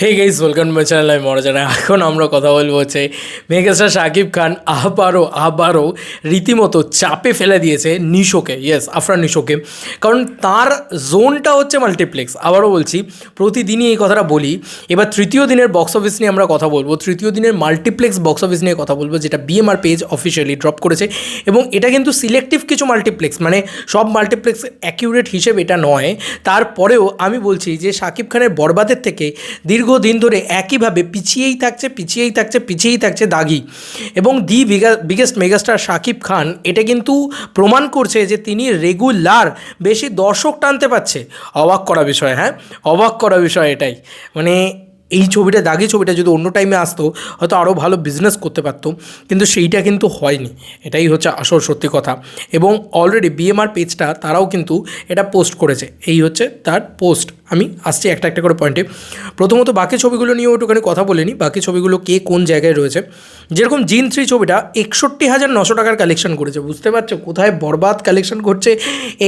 Hey guys welcome my channel আমি মরাজানা এখন আমরা কথা বলব হচ্ছে মেগাস্টার শাকিব খান আবারও আবারও রীতিমতো চাপে ফেলে দিয়েছে নিশোকে। ইয়েস আফরান নিশোকে। কারণ তার জোনটা হচ্ছে মাল্টিপ্লেক্স। আবারও বলছি, প্রতিদিনই এই কথাটা বলি। এবার তৃতীয় দিনের বক্স অফিস নিয়ে আমরা কথা বলব। তৃতীয় দিনের মাল্টিপ্লেক্স বক্স অফিস নিয়ে কথা বলব, যেটা বিএমআর পেজ অফিসিয়ালি ড্রপ করেছে। এবং এটা কিন্তু সিলেক্টিভ কিছু মাল্টিপ্লেক্স। মানে সব মাল্টিপ্লেক্স অ্যাকিউরেট হিসেবে এটা নয়। তারপরেও আমি বলছি যে শাকিব খানের বরবাদের থেকে দীর্ঘদিন ধরে একইভাবে পিছিয়েই থাকছে পিছিয়েই থাকছে পিছিয়েই থাকছে দাগি। এবং the biggest megastar Shakib Khan এটা কিন্তু প্রমাণ করছে যে তিনি রেগুলার বেশি দর্শক টানতে পারছে। অবাক করা বিষয় হ্যাঁ? অবাক করা বিষয় এটাই। মানে এই ছবিটা দাগি ছবিটা যদি অন্য টাইমে আসতো, হয়তো আরও ভালো বিজনেস করতে পারতো। কিন্তু সেইটা কিন্তু হয়নি। এটাই হচ্ছে আসল সত্যি কথা। এবং অলরেডি বিএমআর পেজটা তারাও কিন্তু এটা পোস্ট করেছে। এই হচ্ছে তার পোস্ট আমি আসছি একটা একটা করে পয়েন্টে প্রথমত বাকি ছবিগুলো নিয়েও একটুখানি কথা বলে নিই বাকি ছবিগুলো কে কোন জায়গায় রয়েছে? যেরকম জিন থ্রি ছবিটা একষট্টি হাজার নশো টাকার কালেকশন করেছে। বুঝতে পারছ? কোথায় বরবাদ কালেকশন করছে?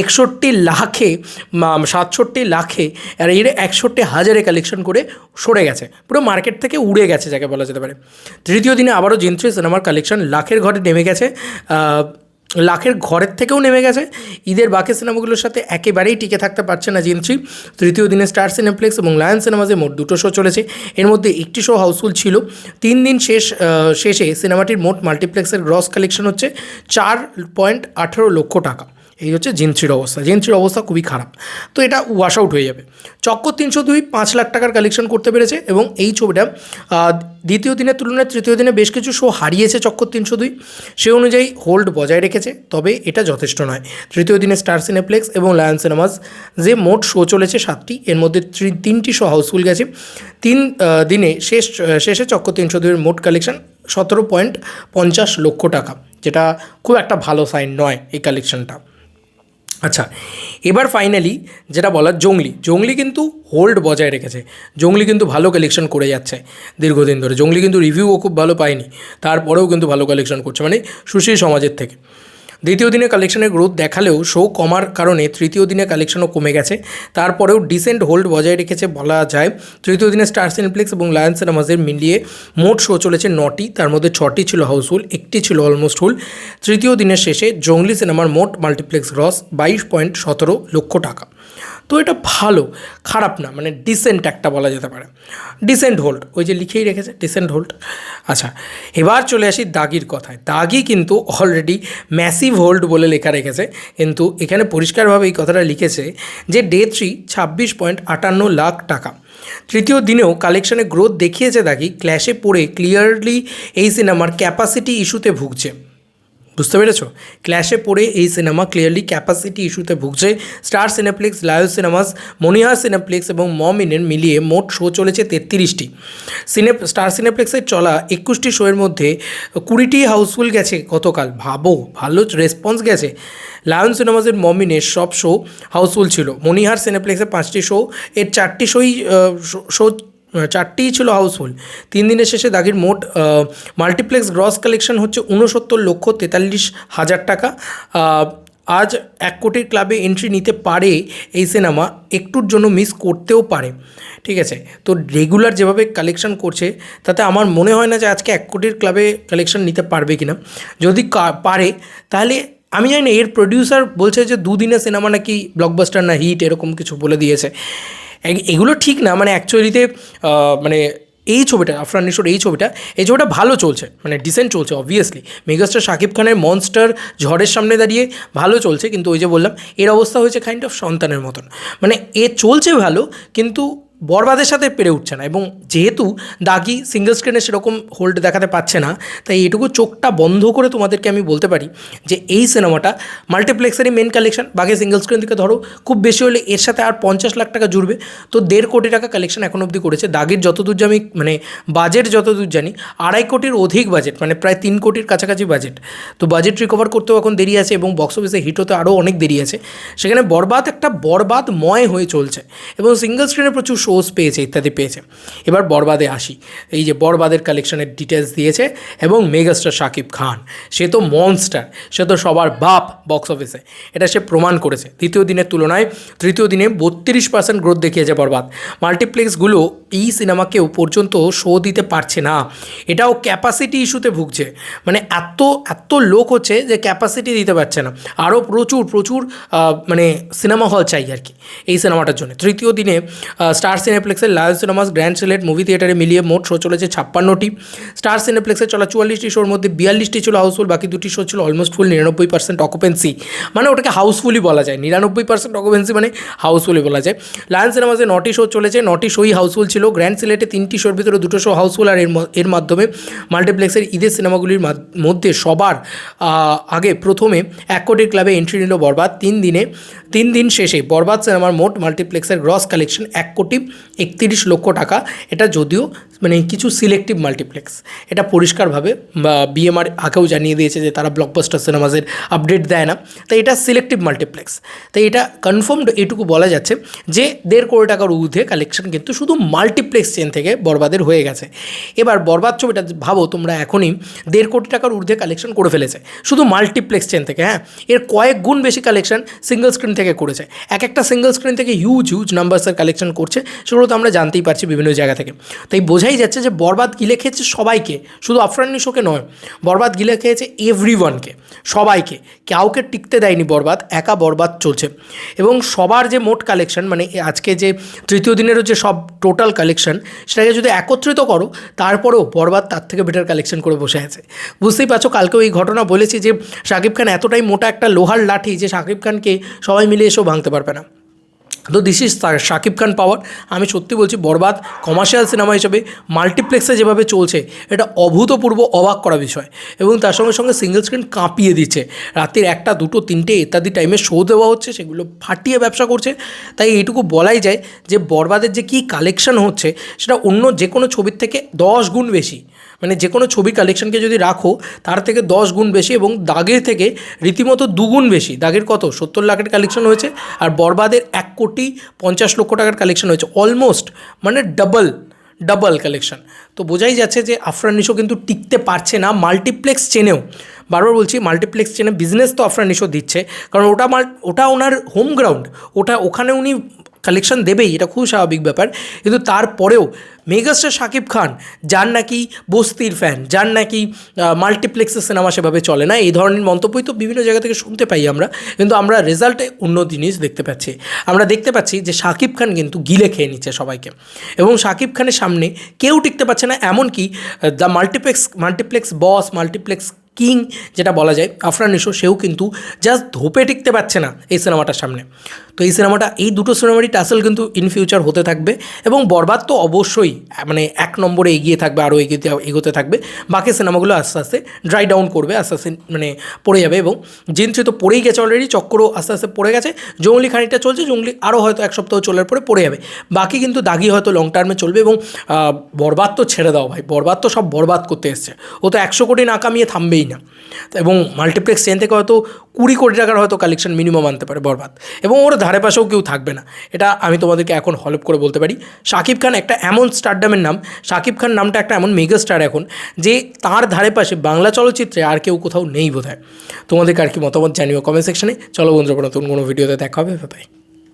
একষট্টি লাখে সাতষট্টি লাখে, আর এর একষট্টি হাজারে কালেকশন করে সরে গেছে। পুরো মার্কেট থেকে উড়ে গেছে যাকে বলা যেতে পারে। তৃতীয় দিনে আবারও জিন থ্রি সিনেমার কালেকশন লাখের ঘরে নেমে গেছে। লাখের ঘরের থেকেও নেমে গেছে। ঈদের বাকি সিনেমাগুলোর সাথে একেবারেই টিকে থাকতে পারছে না জিনথ্রি তৃতীয় দিনে স্টার সিনেপ্লেক্স এবং লায়ন সিনেমাসে মোট দুটো শো চলেছে। এর মধ্যে একটি শো হাউসফুল ছিল। তিন দিন শেষ শেষে সিনেমাটির মোট মাল্টিপ্লেক্সের গ্রস কালেকশন হচ্ছে চার পয়েন্ট আঠেরো লক্ষ টাকা। এই হচ্ছে জিনথ্রির অবস্থা। জিনথ্রির অবস্থা খুবই খারাপ। তো এটা ওয়াশ আউট হয়ে যাবে। চক্কর তিনশো দুই পাঁচ লাখ টাকার কালেকশন করতে পেরেছে এবং এই ছবিটা দ্বিতীয় দিনের তুলনায় তৃতীয় দিনে বেশ কিছু শো হারিয়েছে চক্কর তিনশো দুই। সে অনুযায়ী হোল্ড বজায় রেখেছে, তবে এটা যথেষ্ট নয়। তৃতীয় দিনে স্টার সিনেপ্লেক্স এবং লায়ন সিনেমাস যে মোট শো চলেছে সাতটি, এর মধ্যে তিনটি শো হাউসফুল গেছে। তিন দিনে শেষ, শেষে চক্কর তিনশো দুইয়ের মোট কালেকশন সতেরো পয়েন্ট পঞ্চাশ লক্ষ টাকা, যেটা খুব একটা ভালো সাইন নয় এই কালেকশনটা আচ্ছা এবার ফাইনালি যেটা বলার জঙ্গলি জঙ্গলি কিন্তু হোল্ড বজায় রেখেছে। জঙ্গলি কিন্তু ভালো কালেকশন করে যাচ্ছে দীর্ঘদিন ধরে। জঙ্গলি কিন্তু রিভিউও খুব ভালো পায়নি, তারপরেও কিন্তু ভালো কালেকশন করছে মানে সুশীল সমাজের থেকে। দ্বিতীয় দিনে কালেকশনের গ্রোথ দেখালেও শো কমার কারণে তৃতীয় দিনে কালেকশনও কমে গেছে। তারপরেও ডিসেন্ট হোল্ড বজায় রেখেছে বলা যায়। তৃতীয় দিনে স্টার সিনেপ্লেক্স এবং লায়ন সিনেমাজের মিলিয়ে মোট শো চলেছে নটি। তার মধ্যে ছটি ছিল হাউসফুল একটি ছিল অলমোস্ট হুল তৃতীয় দিনের শেষে জঙ্গলি সিনেমার মোট মাল্টিপ্লেক্স গ্রস বাইশ পয়েন্ট সতেরো লক্ষ টাকা। তো এটা ভালো, খারাপ না মানে ডিসেন্ট একটা বলা যেতে পারে। ডিসেন্ট হোল্ড ওই যে লিখেই রেখেছে ডিসেন্ট হোল্ড আচ্ছা এবার চলে আসি দাগির কথায়। দাগি কিন্তু অলরেডি ম্যাসিভ হোল্ড বলে লেখা রেখেছে, কিন্তু এখানে পরিষ্কারভাবে এই কথাটা লিখেছে যে ডে থ্রি ছাব্বিশ পয়েন্ট আটান্ন লাখ টাকা। তৃতীয় দিনেও কালেকশনে গ্রোথ দেখিয়েছে দাগি ক্ল্যাশে পড়ে ক্লিয়ারলি এই সিনেমার ক্যাপাসিটি ইস্যুতে ভুগছে। বুঝতে পেরেছ? ক্ল্যাশে পড়ে এই সিনেমা ক্লিয়ারলি ক্যাপাসিটি ইস্যুতে ভুগছে। Star Cineplex Lion Cinemas Monihar Cineplex এবং মম মমিনের মিলিয়ে মোট শো চলেছে তেত্রিশটি। সিনে স্টার সিনেপ্লেক্সের চলা একুশটি শোয়ের মধ্যে কুড়িটি হাউসফুল গেছে গতকাল। ভাবো, ভালো রেসপন্স গেছে। লায়ন সিনেমাসের মমিনের সব শো হাউসফুল ছিল। মনিহার সিনেপ্লেক্সের পাঁচটি শো এর চারটি শোই শো চারটিই ছিল হাউসফুল তিন দিনের শেষে দাগির মোট মাল্টিপ্লেক্স গ্রস কালেকশন হচ্ছে উনসত্তর লক্ষ তেতাল্লিশ হাজার টাকা। আজ এক কোটির ক্লাবে এন্ট্রি নিতে পারে এই সিনেমা একটুর জন্য মিস করতেও পারে। ঠিক আছে? তো রেগুলার যেভাবে কালেকশন করছে, তাতে আমার মনে হয় না যে আজকে এক কোটির ক্লাবে কালেকশন নিতে পারবে কিনা। যদি পারে, তাহলে আমি জানি না, এর প্রডিউসার বলছে যে দুদিনের সিনেমা নাকি ব্লকবাস্টার না হিট এরকম কিছু বলে দিয়েছে। এগুলো ঠিক না মানে অ্যাকচুয়ালিতে মানে এই ছবিটা, আফরান নিশোর এই ছবিটা এই ছবিটা ভালো চলছে মানে ডিসেন্ট চলছে অবভিয়াসলি মেগাস্টার শাকিব খানের মনস্টার ঝড়ের সামনে দাঁড়িয়ে ভালো চলছে, কিন্তু ওই যে বললাম, এর অবস্থা হয়েছে কাইন্ড অফ সন্তানের মতন। মানে এ চলছে ভালো, কিন্তু বরবাদের সাথে পেরে উঠছে না এবং যেহেতু দাগি সিঙ্গেল স্ক্রিনে সেরকম হোল্ড দেখাতে পাচ্ছে না, তাই এটুকু চোখটা বন্ধ করে তোমাদেরকে আমি বলতে পারি যে এই সিনেমাটা মাল্টিপ্লেক্সেরই মেন কালেকশন বাকি সিঙ্গেল স্ক্রিন থেকে ধরো, খুব বেশি হলে এর সাথে আর পঞ্চাশ লাখ টাকা জুড়বে, তো দেড় কোটি টাকা কালেকশন এখন অবধি করেছে। দাগির যতদূর আমি মানে বাজেট যতদূর জানি, আড়াই কোটির অধিক বাজেট মানে প্রায় তিন কোটির কাছাকাছি বাজেট তো বাজেট রিকভার করতেও এখন দেরি আছে এবং বক্স অফিসে হিট হতে আরও অনেক দেরি আছে। সেখানে বরবাদ একটা বরবাদময় হয়ে চলছে এবং সিঙ্গেল স্ক্রিনে প্রচুর শো শোজ পেয়েছে ইত্যাদি পেয়েছে। এবার বরবাদে আসি। এই যে বরবাদের কালেকশনের ডিটেলস দিয়েছে এবং মেগাস্টার শাকিব খান। সে তো মনস্টার সে তো সবার বাপ বক্স অফিসে এটা সে প্রমাণ করেছে। দ্বিতীয় দিনের তুলনায় তৃতীয় দিনে বত্রিশ পার্সেন্ট গ্রোথ দেখিয়েছে বরবাদ। মাল্টিপ্লেক্সগুলো এই সিনেমাকেও পর্যন্ত শো দিতে পারছে না। এটাও ক্যাপাসিটি ইস্যুতে ভুগছে। মানে এত এত লোক হচ্ছে যে ক্যাপাসিটি দিতে পারছে না। আরও প্রচুর প্রচুর মানে সিনেমা হল চাই আর কি এই সিনেমাটার জন্য। তৃতীয় দিনে Star সিনেপ্লেক্সের Lion Cinemas Grand Sylhet movie থিয়েটারে মিলিয়ে মোট শো চলেছে ছাপ্পান্নটি। স্টার সিনেপ্লেক্সে চলা চুয়াল্লিশটি শোর মধ্যে বিয়াল্লিশটি ছিল হাউসফুল, বাকি দুটি শো ছিল অলমোস্ট ফুল নিরানব্বই পার্সেন্ট অকুপেন্সি মানে ওটাকে হাউসফুলই বলা যায়। নিরানব্বই পার্সেন্ট অকুপেন্সি মানে হাউসফুলই বলা যায়। লায়ন সিনেমাসে নটি শো চলেছে, নটি শোই হাউসফুল ছিল। গ্র্যান্ড সিলেটে তিনটি শোর ভিতরে দুটো শো হাউসফুল আর এর মাধ্যমে মাল্টিপ্লেক্সের ঈদের সিনেমাগুলির মধ্যে সবার আগে প্রথমে এক কোটির ক্লাবে এন্ট্রি নিল বরবাদ। তিন দিনে, তিন দিন শেষে বরবাদ সিনেমার মোট মাল্টিপ্লেক্সের গ্রস কালেকশন এক কোটি একত্রিশ লক্ষ টাকা। এটা যদিও মানে কিছু সিলেক্টিভ মাল্টিপ্লেক্স এটা পরিষ্কারভাবে, বা বিএমআর আগেও জানিয়ে দিয়েছে যে তারা ব্লকবাস্টার সিনেমাজের আপডেট দেয় না। তাই এটা সিলেক্টিভ মাল্টিপ্লেক্স তাই এটা কনফার্মড এটুকু বলা যাচ্ছে যে দেড় কোটি টাকার ঊর্ধ্বে কালেকশন কিন্তু শুধু মাল্টিপ্লেক্স চেন থেকে বরবাদের হয়ে গেছে। এবার বরবাদ ছবিটা ভাবো, তোমরা এখনই দেড় কোটি টাকার ঊর্ধ্বে কালেকশন করে ফেলেছে। শুধু মাল্টিপ্লেক্স চেন থেকে হ্যাঁ? এর কয়েক গুণ বেশি কালেকশন সিঙ্গেল স্ক্রিন থেকে করেছে। এক একটা সিঙ্গেল স্ক্রিন থেকে হিউজ হিউজ নাম্বারসের কালেকশন করছে। সেগুলো তো আমরা জানতেই পারছি বিভিন্ন জায়গা থেকে। তাই বোঝাই যাচ্ছে যে বরবাদ গিলে খেয়েছে সবাইকে, শুধু আফরান নিশোকে নয়, বরবাদ গিলে খেয়েছে এভরি ওয়ানকে সবাইকে। কাউকে টিকতে দেয়নি বরবাদ, একা বরবাদ চলছে। এবং সবার যে মোট কালেকশন মানে আজকে যে তৃতীয় দিনেরও যে সব টোটাল কালেকশন সেটাকে যদি একত্রিত করো, তারপরেও বরবাদ তার থেকে বেটার কালেকশন করে বসে আছে। বুঝতেই পারছ, কালকেও এই ঘটনা বলেছি যে শাকিব খান এতটাই মোটা একটা লোহার লাঠি যে শাকিব খানকে সবাই মিলে এসেও ভাঙতে পারবে না। তো this is Shakib Khan power আমি সত্যি বলছি, বরবাদ কমার্শিয়াল সিনেমা হিসেবে মাল্টিপ্লেক্সে যেভাবে চলছে, এটা অভূতপূর্ব অবাক করা বিষয়। এবং তার সঙ্গে সঙ্গে সিঙ্গেল স্ক্রিন কাঁপিয়ে দিচ্ছে। রাত্রির একটা, দুটো, তিনটে ইত্যাদি টাইমে শো দেওয়া হচ্ছে, সেগুলো ফাটিয়ে ব্যবসা করছে। তাই এইটুকু বলাই যায় যে বরবাদের যে কী কালেকশন হচ্ছে, সেটা অন্য যে কোনো ছবির থেকে দশ গুণ বেশি। মানে যে কোনো ছবি কালেকশনকে যদি রাখো, তার থেকে দশ গুণ বেশি এবং দাগের থেকে রীতিমতো দুগুণ বেশি। দাগের কত? সত্তর লাখের কালেকশন হয়েছে আর বরবাদের এক কোটি পঞ্চাশ লক্ষ টাকার কালেকশন হয়েছে। অলমোস্ট মানে ডাবল ডাবল কালেকশন তো বোঝাই যাচ্ছে যে আফরান নিশো কিন্তু টিকতে পারছে না মাল্টিপ্লেক্স চেনেও বারবার বলছি মাল্টিপ্লেক্স চেনে বিজনেস তো আফরান নিশো দিচ্ছে। কারণ ওটা মাল, ওটা ওনার হোম গ্রাউন্ড ওটা ওখানে উনি কালেকশন দেবেই, এটা খুব স্বাভাবিক ব্যাপার। কিন্তু তারপরেও মেগাস্টার শাকিব খান, যার নাকি বস্তির ফ্যান যার নাকি মাল্টিপ্লেক্সের সিনেমা সেভাবে চলে না, এই ধরনের মন্তব্যই তো বিভিন্ন জায়গা থেকে শুনতে পাই আমরা। কিন্তু আমরা রেজাল্টে অন্য জিনিস দেখতে পাচ্ছি। আমরা দেখতে পাচ্ছি যে শাকিব খান কিন্তু গিলে খেয়ে নিচ্ছে সবাইকে। এবং শাকিব খানের সামনে কেউ টিকতে পারছে না, এমনকি the multiplex multiplex boss multiplex king, যেটা বলা যায়, আফরান নিশো, সেও কিন্তু জাস্ট ধোপে টিকতে পারছে না এই সিনেমাটার সামনে। তো এই সিনেমাটা, এই দুটো সিনেমারই টাসেল কিন্তু ইন ফিউচার হতে থাকবে এবং বরবাদ তো অবশ্যই মানে এক নম্বরে এগিয়ে থাকবে, আরও এগিয়ে, এগোতে থাকবে। বাকি সিনেমাগুলো আস্তে আস্তে ড্রাই ডাউন করবে, আস্তে আস্তে মানে পড়ে যাবে এবং জিনসে তো পড়েই গেছে অলরেডি চক্করও আস্তে আস্তে পড়ে গেছে, জঙ্গলি খানিকটা চলছে, জঙ্গলি আরও হয়তো এক সপ্তাহ চলার পরে পড়ে যাবে। বাকি কিন্তু দাগি হয়তো লং টার্মে চলবে এবং বরবাদ তো ছেড়ে দাও ভাই, বরবাদ তো সব বরবাদ করতে এসছে। ও তো একশো কোটি না কামিয়ে থামবেই। না। এবং মাল্টিপ্লেক্স চেন থেকে হয়তো কুড়ি কোটি টাকার হয়তো কালেকশন মিনিমাম আনতে পারে বরবাদ। এবং ওর ধারে পাশেও কেউ থাকবে না। এটা আমি তোমাদেরকে এখন হলপ করে বলতে পারি। শাকিব খান একটা এমন স্টারডামের নাম শাকিব খান নামটা একটা এমন মেগা স্টার এখন, যে তার ধারে পাশে বাংলা চলচ্চিত্রে আর কেউ কোথাও নেই বোধ হয় তোমাদেরকে আর কি মতামত জানিও কমেন্ট সেকশনে চলো বন্ধুরা, নতুন কোনো ভিডিওতে দেখা হবে। বাই